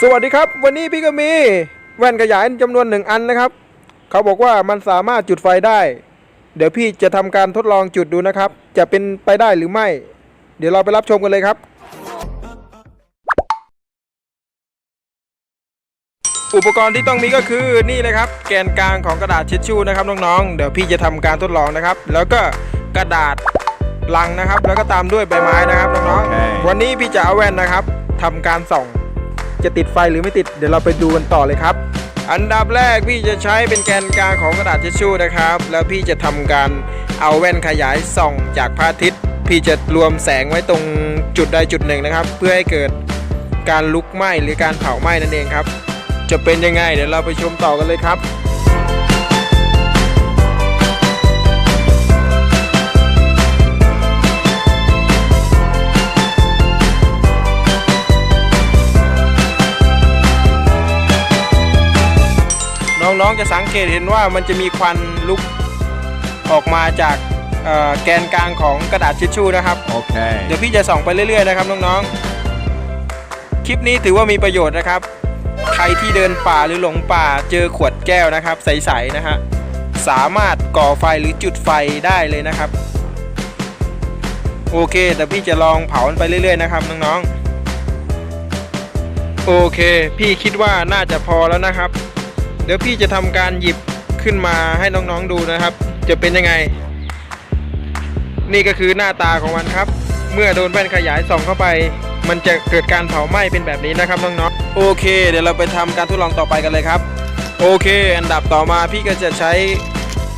สวัสดีครับ วันนี้พี่ก็มีแว่นขยายจำนวนหนึ่งอันนะครับ เขาบอกว่ามันสามารถจุดไฟได้ เดี๋ยวพี่จะทำการทดลองจุดดูนะครับ จะเป็นไปได้หรือไม่ เดี๋ยวเราไปรับชมกันเลยครับ อุปกรณ์ที่ต้องมีก็คือนี่เลยครับ แกนกลางของกระดาษเช็ดชู่นะครับน้องๆ เดี๋ยวพี่จะทำการทดลองนะครับ แล้วก็กระดาษลังนะครับ แล้วก็ตามด้วยใบไม้นะครับน้องโอเคๆวันนี้พี่จะเอาแว่นนะครับทำการส่อง จะติดไฟหรือไม่ติดเดี๋ยวเราไปดูกันต่อเลยครับอันดับแรกพี่จะใช้เป็นแกนกลางของกระดาษทิชชู่นะครับ แล้วพี่จะทำการเอาแว่นขยายส่องจากพระอาทิตย์ พี่จะรวมแสงไว้ตรงจุดใดจุดหนึ่งนะครับ เพื่อให้เกิดการลุกไหม้หรือการเผาไหม้นั่นเองครับ จะเป็นยังไงเดี๋ยวเราไปชมต่อกันเลยครับ น้องๆจะสังเกตเห็นว่ามันจะมีควันลุกออกมาจากเอ่อแกนกลางของกระดาษทิชชู่นะครับ Okay. เดี๋ยวพี่จะส่องไปเรื่อยๆนะครับน้องๆ คลิปนี้ถือว่ามีประโยชน์นะครับ ใครที่เดินป่าหรือหลงป่าเจอขวดแก้วนะครับ ใสๆนะฮะ สามารถก่อไฟหรือจุดไฟได้เลยนะครับ โอเคแต่พี่จะลองเผามันไปเรื่อยๆนะครับน้องๆ โอเค พี่คิดว่าน่าจะพอแล้วนะครับ เดี๋ยวพี่จะทำการหยิบขึ้นมาให้น้องๆดูนะครับ จะเป็นยังไง นี่ก็คือหน้าตาของมันครับ เมื่อโดนแว่นขยายส่องเข้าไป มันจะเกิดการเผาไหม้เป็นแบบนี้นะครับน้องๆโอเค เดี๋ยวเราไปทำการทดลองต่อไปกันเลยครับ โอเค อันดับต่อมาพี่ก็จะใช้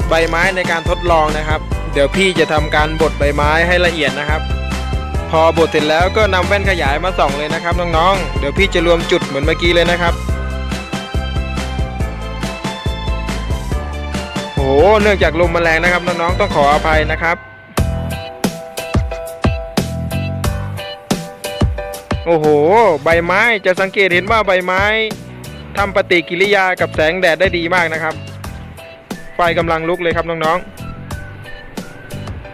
ใบไม้ในการทดลองนะครับ เดี๋ยวพี่จะทำการบดใบไม้ให้ละเอียดนะครับพอบดเสร็จแล้วก็นำแว่นขยายมาส่องเลยนะครับน้องๆ เดี๋ยวพี่จะรวมจุดเหมือนเมื่อกี้เลยนะครับ ห เนื่องจากลมมันแรงนะครับน้องๆต้องขออภัยนะครับ โอ้โห ใบไม้จะสังเกตเห็นว่าใบไม้ทำปฏิกิริยากับแสงแดดได้ดีมากนะครับ ไฟกำลังลุกเลยครับน้อง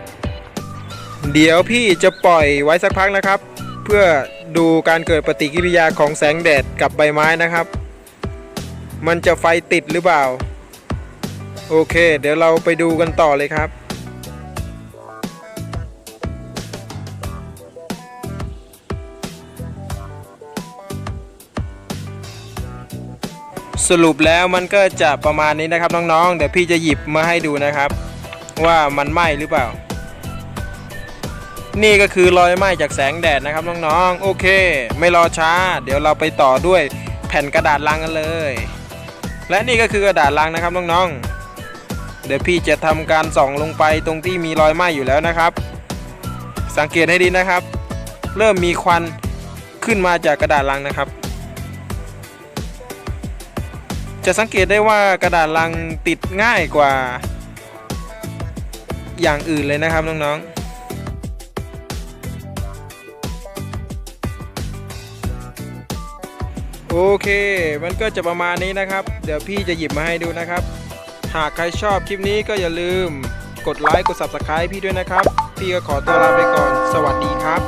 ๆ เดี๋ยวพี่จะปล่อยไว้สักพักนะครับ เพื่อดูการเกิดปฏิกิริยาของแสงแดดกับใบไม้นะครับ มันจะไฟติดหรือเปล่า โอเค เดี๋ยวเราไปดูกันต่อเลยครับ สรุปแล้วมันก็จะประมาณนี้นะครับน้องๆ เดี๋ยวพี่จะหยิบมาให้ดูนะครับ ว่ามันไหม้หรือเปล่า นี่ก็คือรอยไหม้จากแสงแดดนะครับน้องๆ โอเค ไม่รอช้า เดี๋ยวเราไปต่อด้วยแผ่นกระดาษลังกันเลย และนี่ก็คือกระดาษลังนะครับน้องๆ เดี๋ยวพี่จะทำการส่องลงไปตรงที่มีรอยไหม้อยู่แล้วนะครับ สังเกตให้ดีนะครับ เริ่มมีควันขึ้นมาจากกระดาษลังนะครับ จะสังเกตได้ว่ากระดาษลังติดง่ายกว่า อย่างอื่นเลยนะครับน้องๆโอเค มันก็จะประมาณนี้นะครับ เดี๋ยวพี่จะหยิบมาให้ดูนะครับ หากใครชอบคลิปนี้ก็อย่าลืม กดไลค์กด Subscribe พี่ด้วยนะครับ พี่ก็ขอตัวลาไปก่อน สวัสดีครับ